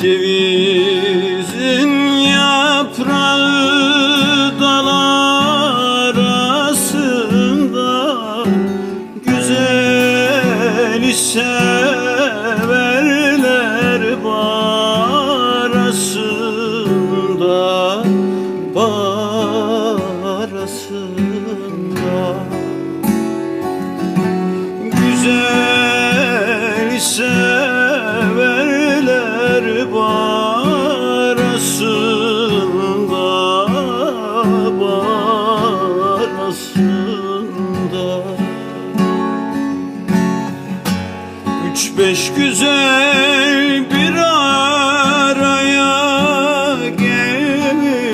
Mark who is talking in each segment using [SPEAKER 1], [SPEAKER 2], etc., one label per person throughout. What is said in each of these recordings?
[SPEAKER 1] Cevizin yaprağı dalar arasında. Güzel isen Üç beş güzel bir araya gelmişler.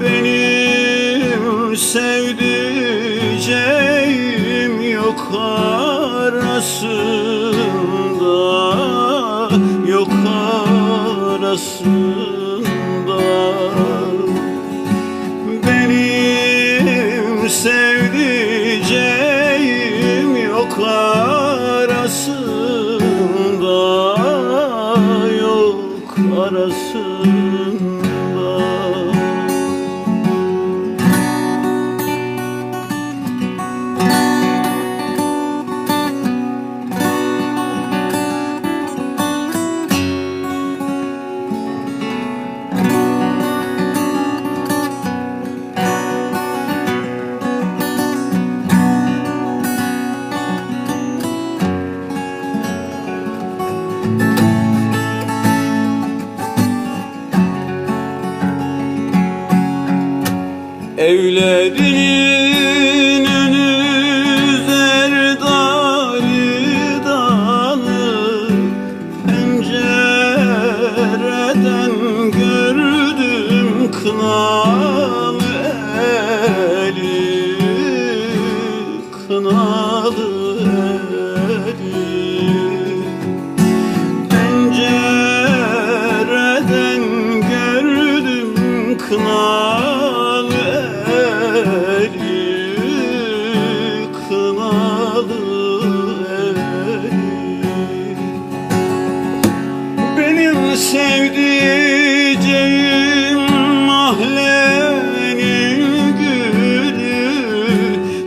[SPEAKER 1] Benim sevdiceğim yok arasında Yok arasında. Benim sevdiceğim yok arasında Yok Evlerinin önü zerdali dalı Pencereden gördüm kınalı eli Kınalı eli Benim sevdiceğim mahallenin gülü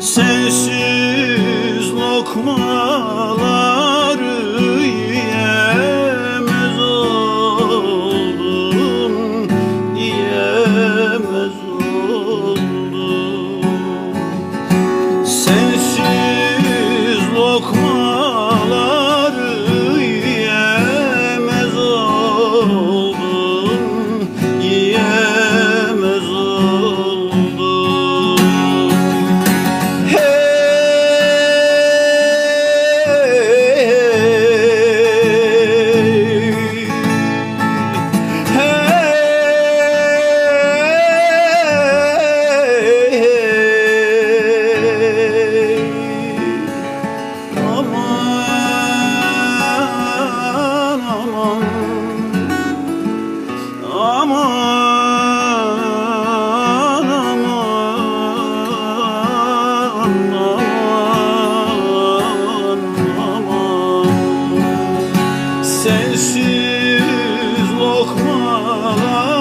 [SPEAKER 1] Sensiz lokmaları aman aman Sensiz lokmalar